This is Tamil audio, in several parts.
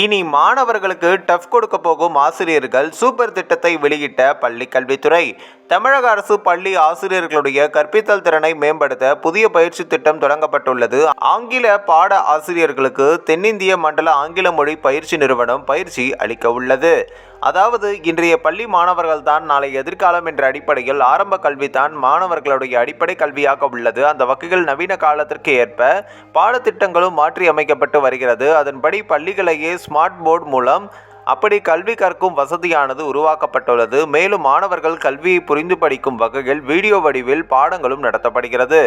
இனி மாணவர்களுக்கு டஃப் கொடுக்க போகும் ஆசிரியர்கள் சூப்பர் திட்டத்தை வெளியிட்ட பள்ளி கல்வித்துறை. தமிழக அரசு பள்ளி ஆசிரியர்களுடைய கற்பித்தல் திறனை மேம்படுத்த புதிய பயிற்சி திட்டம் தொடங்கப்பட்டுள்ளது. ஆங்கில பாட ஆசிரியர்களுக்கு தென்னிந்திய மண்டல ஆங்கில மொழி பயிற்சி நிறுவனம் பயிற்சி அளிக்க உள்ளது. அதாவது இன்றைய பள்ளி மாணவர்கள் தான் நாளை எதிர்காலம் என்ற அடிப்படையில் ஆரம்ப கல்வி தான் மாணவர்களுடைய அடிப்படை கல்வியாக உள்ளது. அந்த வகையில் நவீன காலத்திற்கு ஏற்ப பாடத்திட்டங்களும் மாற்றி அமைக்கப்பட்டு வருகிறது. அதன்படி பள்ளிகளையே ஸ்மார்ட் போர்டு மூலம் அப்படி கல்வி கற்கும் வசதியானது உருவாக்கப்பட்டுள்ளது. மேலும் மாணவர்கள் கல்வியை புரிந்து படிக்கும் வகையில் வீடியோ வடிவில் பாடங்களும் நடத்தப்படுகிறது.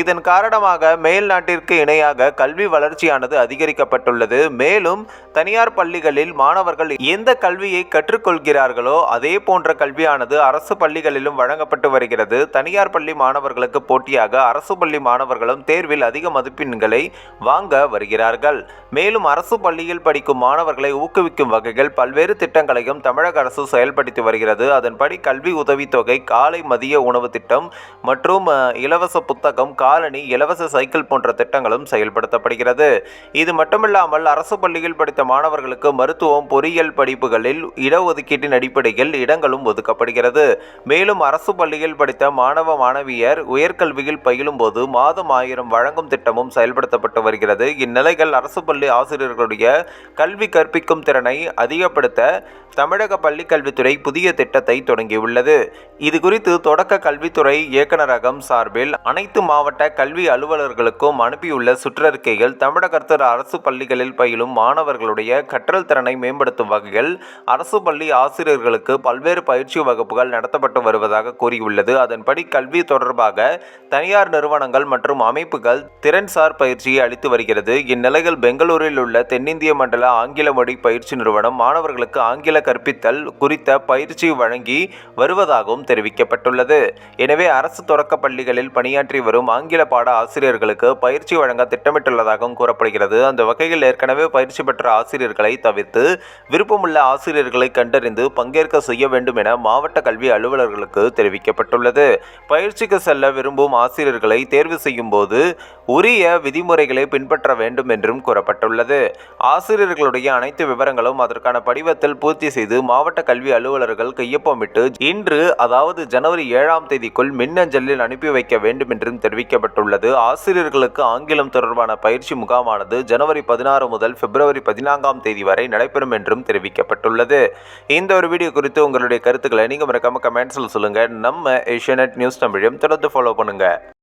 இதன் காரணமாக மேல் நாட்டிற்கு இணையாக கல்வி வளர்ச்சியானது அதிகரிக்கப்பட்டுள்ளது. மேலும் தனியார் பள்ளிகளில் மாணவர்கள் எந்த கல்வியை கற்றுக்கொள்கிறார்களோ அதே போன்ற கல்வியானது அரசு பள்ளிகளிலும் வழங்கப்பட்டு வருகிறது. தனியார் பள்ளி மாணவர்களுக்கு போட்டியாக அரசு பள்ளி மாணவர்களும் தேர்வில் அதிக மதிப்பெண்களை வாங்க வருகிறார்கள். மேலும் அரசு பள்ளியில் படிக்கும் மாணவர்களை ஊக்குவிக்கும் வகையில் பல்வேறு திட்டங்களையும் தமிழக அரசு செயல்படுத்தி வருகிறது. அதன்படி கல்வி உதவித்தொகை காலை மதிய உணவு திட்டம் மற்றும் இலவச புத்தகம் காலணி இலவச சைக்கிள் போன்ற திட்டங்களும் செயல்படுத்தப்படுகிறது. இது மட்டுமில்லாமல் அரசு பள்ளியில் படித்த மாணவர்களுக்கு மருத்துவம் பொறியியல் படிப்புகளில் இடஒதுக்கீட்டின் அடிப்படையில் இடங்களும் ஒதுக்கப்படுகிறது. மேலும் அரசு பள்ளியில் படித்த மாணவ மாணவியர் உயர்கல்வியில் பயிலும் போது மாதம் ஆயிரம் வழங்கும் திட்டமும் செயல்படுத்தப்பட்டு வருகிறது. இந்நிலைகள் அரசு பள்ளி ஆசிரியர்களுடைய கல்வி கற்பிக்கும் திறனை அதிகப்படுத்த தமிழக பள்ளி கல்வித்துறை புதிய திட்டத்தை தொடங்கியுள்ளது. இது குறித்து தொடக்க கல்வித்துறை இயக்குநரகம் சார்பில் அனைத்து மாவட்ட கல்வி அலுவலர்களுக்கும் அனுப்பியுள்ள சுற்றறிக்கைகள் தமிழகத்தில் அரசு பள்ளிகளில் பயிலும் மாணவர்களுடைய கற்றல் திறனை மேம்படுத்தும் வகையில் அரசு பள்ளி ஆசிரியர்களுக்கு பல்வேறு பயிற்சி வகுப்புகள் நடத்தப்பட்டு வருவதாக கூறியுள்ளது. அதன்படி கல்வி தொடர்பாக தனியார் நிறுவனங்கள் மற்றும் அமைப்புகள் திறன்சார் பயிற்சியை அளித்து வருகிறது. இந்நிலையில் பெங்களூரில் உள்ள தென்னிந்திய மண்டல ஆங்கில மொழி பயிற்சி நிறுவனம் மாணவர்களுக்கு ஆங்கில கற்பித்தல் குறித்த பயிற்சி வழங்கி வருவதாகவும் தெரிவிக்கப்பட்டுள்ளது. எனவே அரசு தொடக்க பள்ளிகளில் பணியாற்றி வரும் ஆங்கில பாட ஆசிரியர்களுக்கு பயிற்சி வழங்க திட்டமிட்டுள்ளதாகவும் கூறப்படுகிறது. அந்த வகையில் ஏற்கனவே பயிற்சி பெற்ற ஆசிரியர்களை தவிர்த்து விருப்பமுள்ள ஆசிரியர்களை கண்டறிந்து பங்கேற்க செய்ய வேண்டும் என மாவட்ட கல்வி அலுவலர்களுக்கு தெரிவிக்கப்பட்டுள்ளது. பயிற்சிக்கு செல்ல விரும்பும் ஆசிரியர்களை தேர்வு செய்யும் போது உரிய விதிமுறைகளை பின்பற்ற வேண்டும் என்றும் கூறப்பட்டுள்ளது. ஆசிரியர்களுடைய அனைத்து விவரங்களும் அதற்கான படிவத்தில் பூர்த்தி செய்து மாவட்ட கல்வி அலுவலர்கள் கையொப்பமிட்டு இன்று அதாவது ஜனவரி ஏழாம் தேதிக்குள் மின்னஞ்சலில் அனுப்பி வைக்க வேண்டும் என்றும் தெரிவிக்கப்பட்டுள்ளது. ஆசிரியர்களுக்கு ஆங்கிலம் தொடர்பான பயிற்சி முகாமானது ஜனவரி பதினாறு முதல் பிப்ரவரி பதினான்காம் தேதி வரை நடைபெறும் என்றும் தெரிவிக்கப்பட்டுள்ளது. இந்த ஒரு வீடியோ குறித்து உங்களுடைய கருத்துக்களை நீங்கள் மறக்காம கமெண்ட்ஸில் சொல்லுங்கள் நம்ம ஏஷியநெட் நியூஸ் தமிழையும் தொடர்ந்து ஃபாலோ பண்ணுங்கள்